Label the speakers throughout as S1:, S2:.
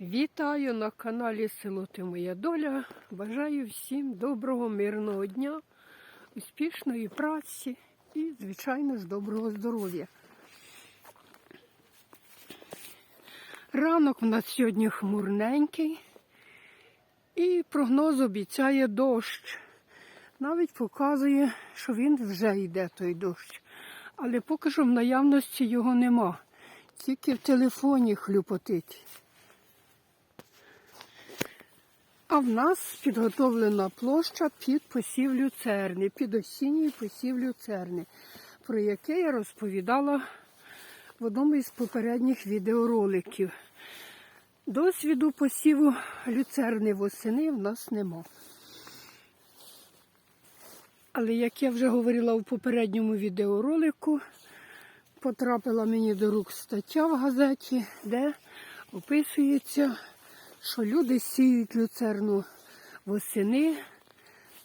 S1: Вітаю на каналі Село Ти Моя Доля. Бажаю всім доброго, мирного дня, успішної праці і, звичайно ж, доброго здоров'я. Ранок у нас сьогодні хмурненький і прогноз обіцяє дощ. Навіть показує, що він вже йде той дощ. Але поки що в наявності його нема. Тільки в телефоні хлюпотить. А в нас підготовлена площа під посів люцерни, під осінній посів люцерни, про яке я розповідала в одному із попередніх відеороликів. Досвіду посіву люцерни восени в нас нема. Але як я вже говорила в попередньому відеоролику, потрапила мені до рук стаття в газеті, де описується, що люди сіють люцерну восени,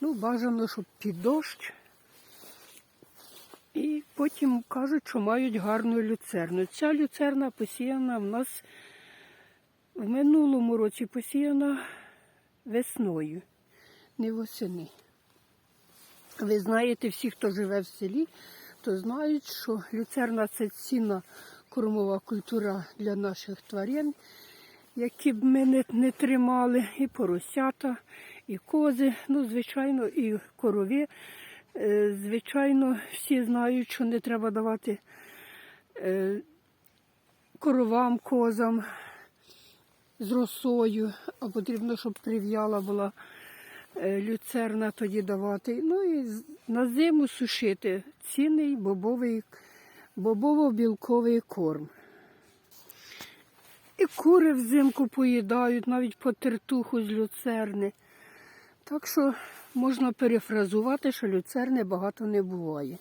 S1: ну, бажано, щоб під дощ. І потім кажуть, що мають гарну люцерну. Ця люцерна посіяна в нас в минулому році посіяна весною, не восени. Ви знаєте, всі, хто живе в селі, то знають, що люцерна це цінна кормова культура для наших тварин, які б ми не, тримали, і поросята, і кози, ну, звичайно, і корови. Е, Звичайно, всі знають, що не треба давати е, коровам, козам з росою, а потрібно, щоб прив'яла була е, люцерна тоді давати. Ну і на зиму сушити цінний бобовий, бобово-білковий корм. І кури взимку поїдають, навіть по тертуху з люцерни. Так що можна перефразувати, що люцерни багато не буває.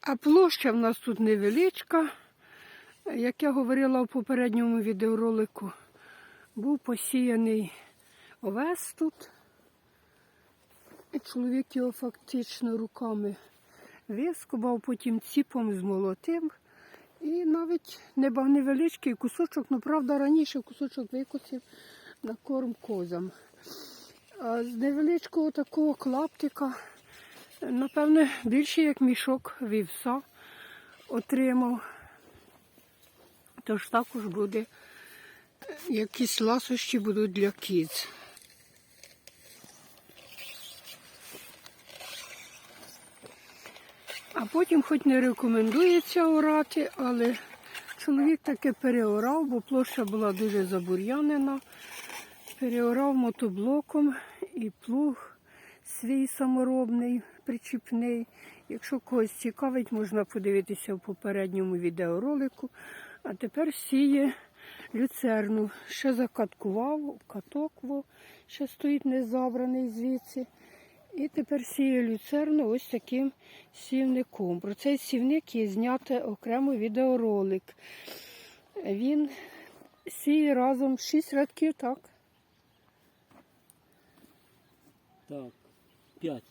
S1: А площа в нас тут невеличка. Як я говорила в попередньому відеоролику, був посіяний овес тут. І чоловік його фактично руками вискубав, потім ціпом змолотив. І навіть неба- невеличкий кусочок, ну правда, раніше кусочок викосив на корм козам. А з невеличкого такого клаптика, напевне, більше як мішок вівса отримав. Тож також буде е, якісь ласощі будуть для кіз. А потім, хоч не рекомендується орати, але чоловік таки переорав, бо площа була дуже забур'янена. Переорав мотоблоком і плуг свій саморобний, причіпний. Якщо когось цікавить, можна подивитися в попередньому відеоролику. А тепер сіє люцерну. Ще закаткував, каток ще стоїть незабраний звідси. І тепер сіє люцерну ось таким сівником. Про цей сівник є зняти окремо відеоролик. Він сіє разом 6 рядків, так?
S2: Так, п'ять.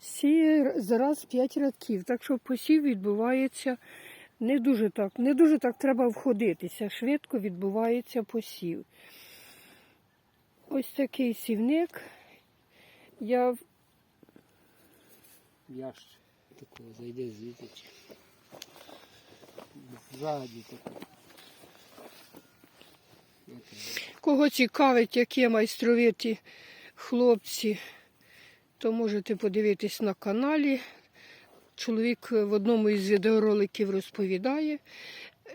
S1: Сіє зараз 5 рядків, так що посів відбувається не дуже так. Не дуже так треба входитися. Швидко відбувається посів. Ось такий сівник. Я
S2: Ящ такого зайде звідти. Ззаді такого.
S1: Кого цікавить, які майстровиті хлопці, то можете подивитись на каналі. Чоловік в одному із відеороликів розповідає,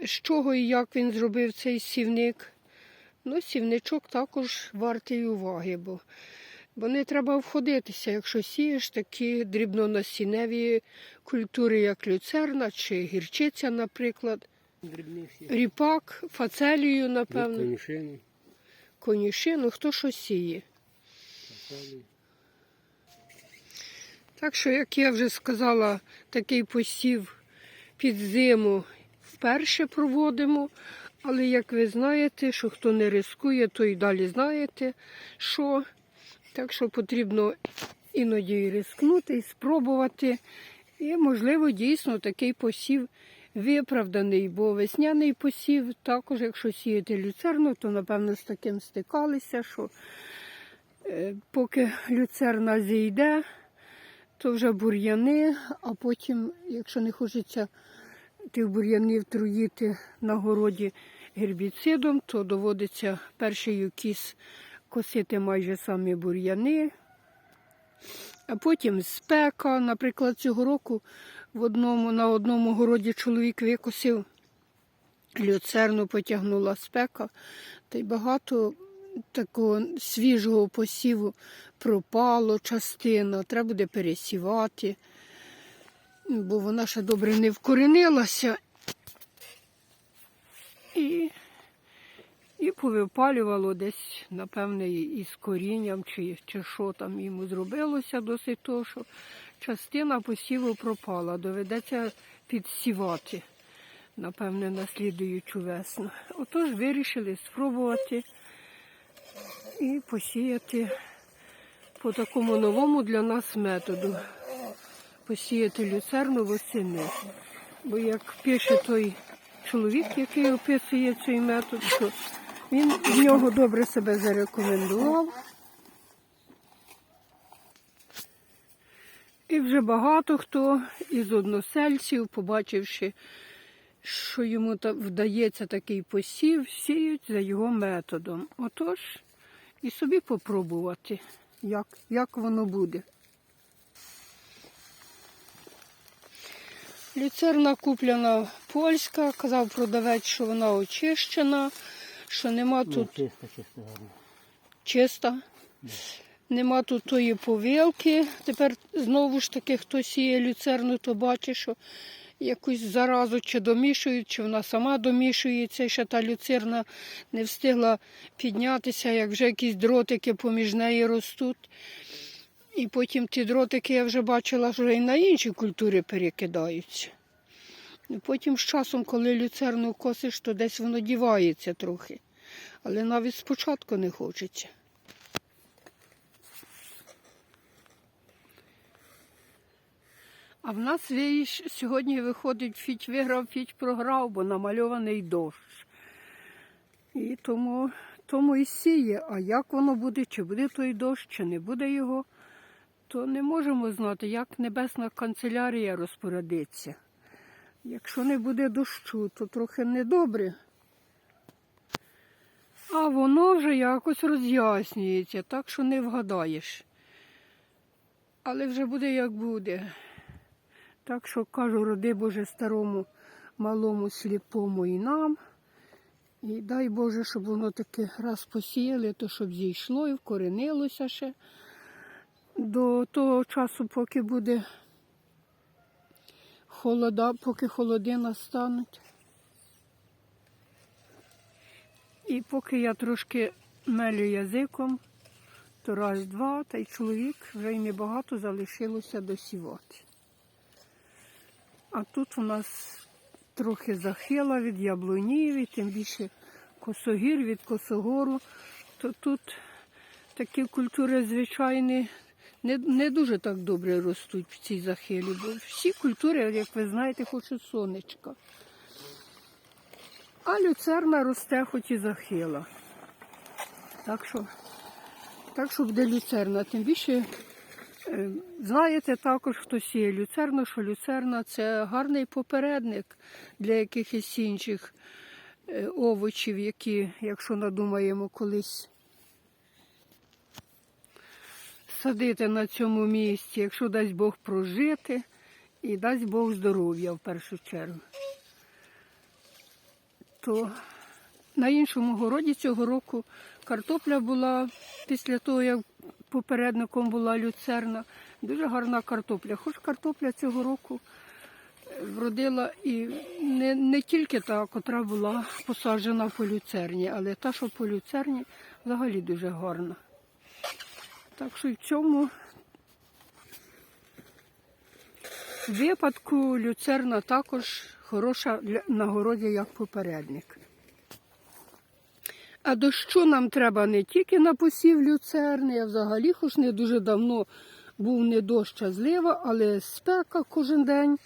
S1: з чого і як він зробив цей сівник. Ну, сівничок також вартий уваги, бо, бо не треба входитися, якщо сієш такі дрібнонасінневі культури, як люцерна чи гірчиця, наприклад, ріпак, фацелію, напевно.
S2: Конюшини,
S1: конюшину, хто що сіє.
S2: кафелі.
S1: Так що, як я вже сказала, такий посів під зиму вперше проводимо. Але як ви знаєте, що хто не рискує, то і далі знаєте, що. Так що потрібно іноді і рискнути, спробувати. І, можливо, дійсно такий посів виправданий, бо весняний посів, також, якщо сіяти люцерну, то напевно з таким стикалися, що е, поки люцерна зійде, то вже бур'яни, а потім, якщо не хочеться тих бур'янів труїти на городі гербіцидом, то доводиться перший укіс косити майже самі бур'яни. А потім спека. Наприклад, цього року в одному, на одному городі чоловік викосив люцерну, потягнула спека, та й багато такого свіжого посіву пропало частина, треба буде пересівати, бо вона ще добре не вкоренилася. І, і повипалювало десь, напевне, із корінням, чи, чи що там йому зробилося досить того, що частина посіву пропала. Доведеться підсівати, напевне, на слідуючу весну. Отож вирішили спробувати і посіяти по такому новому для нас методу. Посіяти люцерну восени. Бо як пише той чоловік, який описує цей метод, що він в нього добре себе зарекомендував. І вже багато хто із односельців, побачивши, що йому вдається такий посів, сіють за його методом. Отож, і собі попробувати, як, як воно буде. Люцерна куплена польська, казав продавець, що вона очищена, що нема
S2: Ну,
S1: тут
S2: чисто гарно.
S1: чиста. Нема тут тої повилки. Тепер знову ж таки, хто сіє люцерну, то бачить, що якусь заразу чи домішують, чи вона сама домішується, ще та люцерна не встигла піднятися, як вже якісь дротики поміж неї ростуть. І потім ті дротики я вже бачила, що і на інші культури перекидаються. І потім з часом, коли люцерну косиш, то десь воно дівається трохи. Але навіть спочатку не хочеться. А в нас віж сьогодні виходить фіч виграв, фіч програв, бо намальований дощ. І тому, тому і сіє. А як воно буде, чи буде той дощ, чи не буде його, то не можемо знати, як небесна канцелярія розпорядиться. Якщо не буде дощу, то трохи недобре. А воно вже якось роз'яснюється, так що не вгадаєш. Але вже буде як буде. Так що кажу, роди Боже старому, малому, сліпому і нам. І дай Боже, щоб воно таки раз посіяли, то щоб зійшло і вкоренилося ще до того часу, поки буде холода, поки холоди настануть. І поки я трошки мелю язиком, то раз, два, та й чоловік вже й небагато залишилося досівати. А тут у нас трохи захила від яблунів, і тим більше косогір від косогору. То тут такі культури звичайні не, не дуже так добре ростуть в цій захилі, бо всі культури, як ви знаєте, хочуть сонечка. А люцерна росте хоч і захила. Так що, так що буде люцерна. Тим більше Е, Знаєте також, хто сіє люцерну, що люцерна це гарний попередник для якихось інших е, овочів, які, якщо надумаємо колись садити на цьому місці, якщо дасть Бог прожити і дасть Бог здоров'я в першу чергу. То на іншому городі цього року картопля була після того, як попередником була люцерна. Дуже гарна картопля. Хоч картопля цього року е, вродила і не, не тільки та, котра була посаджена по люцерні, але та, що по люцерні, взагалі дуже гарна. Так що в цьому випадку люцерна також хороша на городі як попередник. А дощу нам треба не тільки на посів люцерни, а взагалі хоч не дуже давно Був не дощ, а злива, але спека кожен день.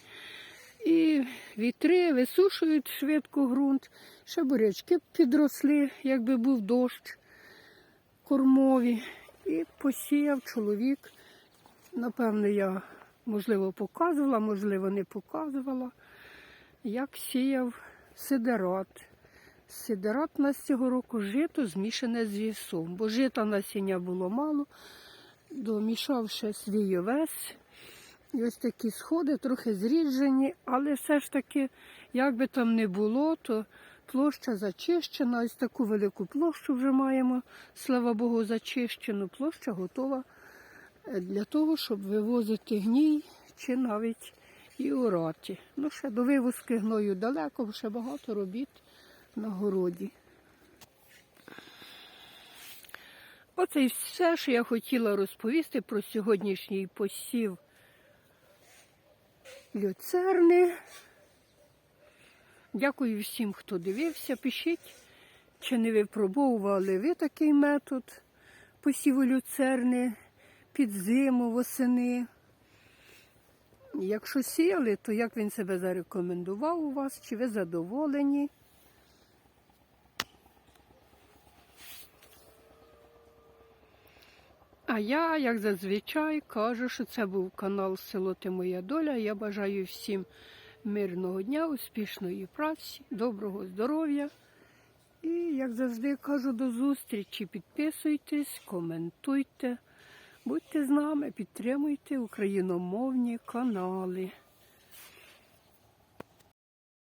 S1: І вітри висушують швидко ґрунт. Ще бурячки підросли, якби був дощ кормові. І посіяв чоловік. Напевно, я, можливо, показувала, можливо, не показувала, як сіяв сидерат. Сидерат нас цього року жито змішане з вісом, бо жита насіння було мало, домішав ще свій овес. І ось такі сходи трохи зріджені, але все ж таки, як би там не було, то площа зачищена. Ось таку велику площу вже маємо, слава Богу, зачищену. Площа готова е, для того, щоб вивозити гній чи навіть і орати. Ну, ще до вивозки гною далеко, ще багато робіт на городі. Оце і все, що я хотіла розповісти про сьогоднішній посів люцерни. Дякую всім, хто дивився. Пишіть, чи не випробовували ви такий метод посіву люцерни під зиму, восени. Якщо сіяли, то як він себе зарекомендував у вас, чи ви задоволені? А я, як зазвичай, кажу, що це був канал Село Ти Моя Доля. Я бажаю всім мирного дня, успішної праці, доброго здоров'я. І, як завжди, кажу до зустрічі. Підписуйтесь, коментуйте, будьте з нами, підтримуйте україномовні канали.